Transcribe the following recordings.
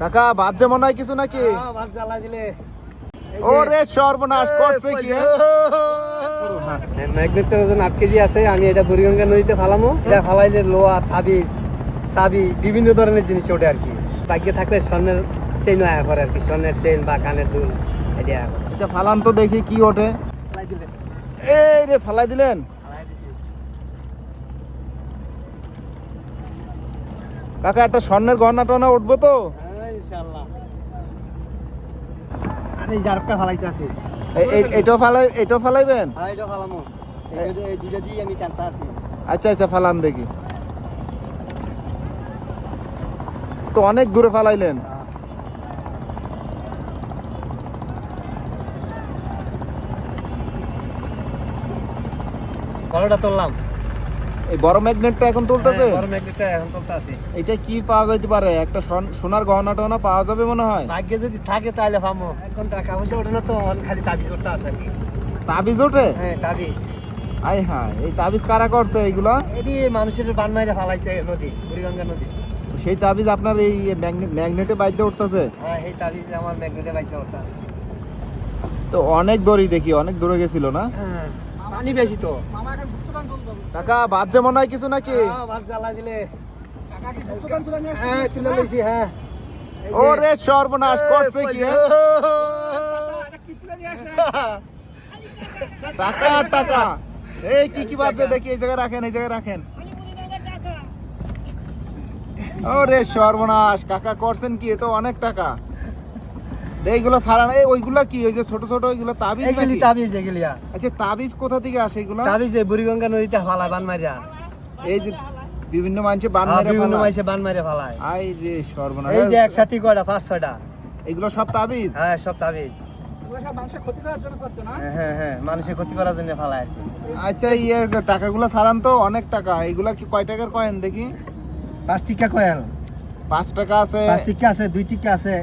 কাকা যে মনে হয় কিছু নাকি? হ্যাঁ, ভাত দিলে। ওরে সর্বনাশ করছে কি হ্যাঁ? ম্যাগনেটটার ওজন আট কেজি আছে আমি এটা বুড়িগঙ্গা নদীতে ফালামো। এটা ফালাইলে লোহা তাবিজ চাবি বিভিন্ন ধরনের জিনিস ওঠে আর কি। ভাগ্যে থাকলে স্বর্ণের চেইন আয়া করে আর কি স্বর্ণের চেইন বা কানের দুল এটা। আচ্ছা ফালান তো দেখি কি ওঠে। এই রে ফালাই দিলেন? কাকা একটা স্বর্ণের গহনা টনা উঠবো তো? হ্যাঁ, আমি জারপটা ফালাইতে আছি। এটাও ফালাই এটাও ফালাইবেন? হ্যাঁ এটা ফালামো। এই এই দুটা দিয়ে আমি টানতে আছি। আচ্ছা আচ্ছা ফালান দেখি। তো অনেক দূরে ফালাইলেন? বড়টা তুললাম। এই বড় ম্যাগনেটটা এখন তুলতেছে? হ্যাঁ, বড় ম্যাগনেটটা এখন তুলতে আছি এটা কি পাওয়া যেতে পারে? একটা সোন- সোনার গহনা টহনা পাওয়া যাবে মনে হয়? ভাগ্যে যদি থাকে তাহলে পাবো এখন টাকা পয়সা ওঠে না তো খালি তাবিজ আছে আর কি। তাবিজ ওঠে? হ্যাঁ তাবিজ। আই হ্যাঁ এই তাবিজ কারা করছে এইগুলা? এটি মানুষের বান মাইরে ফালাইছে নদী বুড়িগঙ্গা নদী। সেই তাবিজ আপনার এই ম্যাগনেটে বাইতে উঠতেছে? হ্যাঁ এই তাবিজ আমার ম্যাগনেটে বাইতে ওঠতে আছে। তো অনেক দূরই দেখি অনেক দূরে গেছিল না? হ্যাঁ। পানি বেশি তো। কাকা বাদ যে মনে হয় কিছু নাকি? হ্যাঁ, ভাত জ্বালা দিলে। হ্যাঁ তুলে লইছি হ্যাঁ। ওরে সর্বনাশ করছে কি? টাকা আর টাকা এই কি কি বাজছে দেখি এই জায়গায় রাখেন এই জায়গায় রাখেন। ওরে সর্বনাশ কাকা করছেন কি? এ তো অনেক টাকা। এইগুলো এই ওইগুলা কি? ওই যে ছোট ছোট ওইগুলো তাবিজ এগুলি তাবিজ এগুলিয়া আচ্ছা তাবিজ কোথা থেকে আসে এগুলো? তাবিজ এই বুড়িগঙ্গা নদীতে ফালায় বান মারিয়া এই যে বিভিন্ন মানুষে বান হ্যাঁ, বিভিন্ন। বান মারে ফালায়। আই রে সর্বনাশ। এই যে একসাথে কয়টা? পাঁচ ছয়টা। এগুলো সব তাবিজ? হ্যাঁ সব তাবিজ। হ্যাঁ, হ্যাঁ হ্যাঁ মানুষের ক্ষতি করার জন্য ফালায় আর কি। আচ্ছা ইয়ে টাকাগুলো সারান তো অনেক টাকা। এগুলা কি কয় টাকার কয়েন দেখি? পাঁচ টিকা কয়েল পাঁচ টাকা আছে। পাঁচ টিকা আছে দুই টিকা আছে।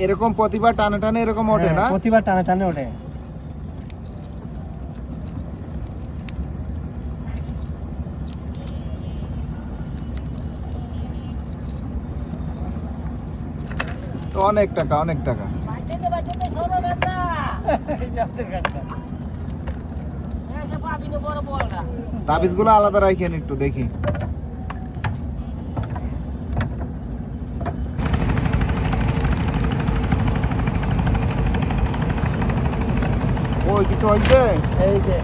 এরকম প্রতিবার টানে টানে এরকম ওঠে হ্যাঁ, না? প্রতিবার টানে টানে ওঠে। অনেক টাকা অনেক টাকা। তাবিজগুলো আলাদা রাখেন একটু দেখি। কিছু হয়েছে এই যে।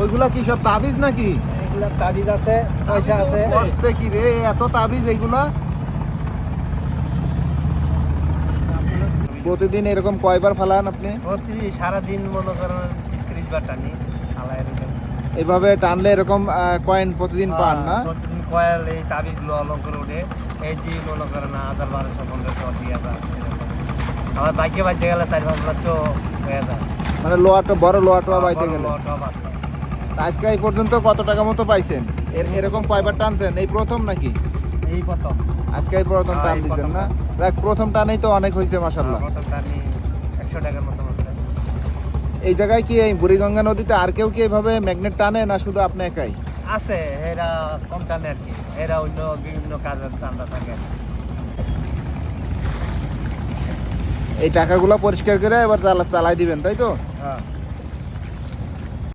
ওইগুলা কি সব তাবিজ নাকি? এগুলা তাবিজ আছে পয়সা আছে। করছে কি রে? এত তাবিজ এইগুলা? প্রতিদিন এরকম কয়বার ফালান আপনি? সারাদিন মনে করেন ত্রিশ বার টানি ফালায়। এভাবে টানলে এরকম কয়েন প্রতিদিন পান না? প্রতিদিন কয়েল এই তাবিজগুলো অলঙ্কার উঠে এই দিয়ে মনে করেন হাজার বারোশো পনেরোশো হাজার। এরকম। আমার বাইকে বাজতে গেলে চার পাঁচ লাখ তো হয়ে যায়। মানে লোহাটা বড় লোহাটা বাইতে গেলে। আজকে এই পর্যন্ত কত টাকা মতো পাইছেন? এর এরকম কয়বার টানছেন? এই প্রথম নাকি? এই প্রথম। আজকে এই প্রথম হ্যাঁ, টান দিচ্ছেন না? দেখ প্রথম টানেই তো অনেক হয়েছে মাসাল্লাহ টানি একশো টাকার মতো এই জায়গায় কি এই বুড়িগঙ্গা নদীতে আর কেউ কি এইভাবে ম্যাগনেট টানে না শুধু আপনি একাই? আছে এরা কম টানে আর কি। এরা অন্য বিভিন্ন কাজের ঠান্ডা থাকে। এই টাকাগুলো পরিষ্কার করে এবার চালা চালাই দিবেন তাই তো? হ্যাঁ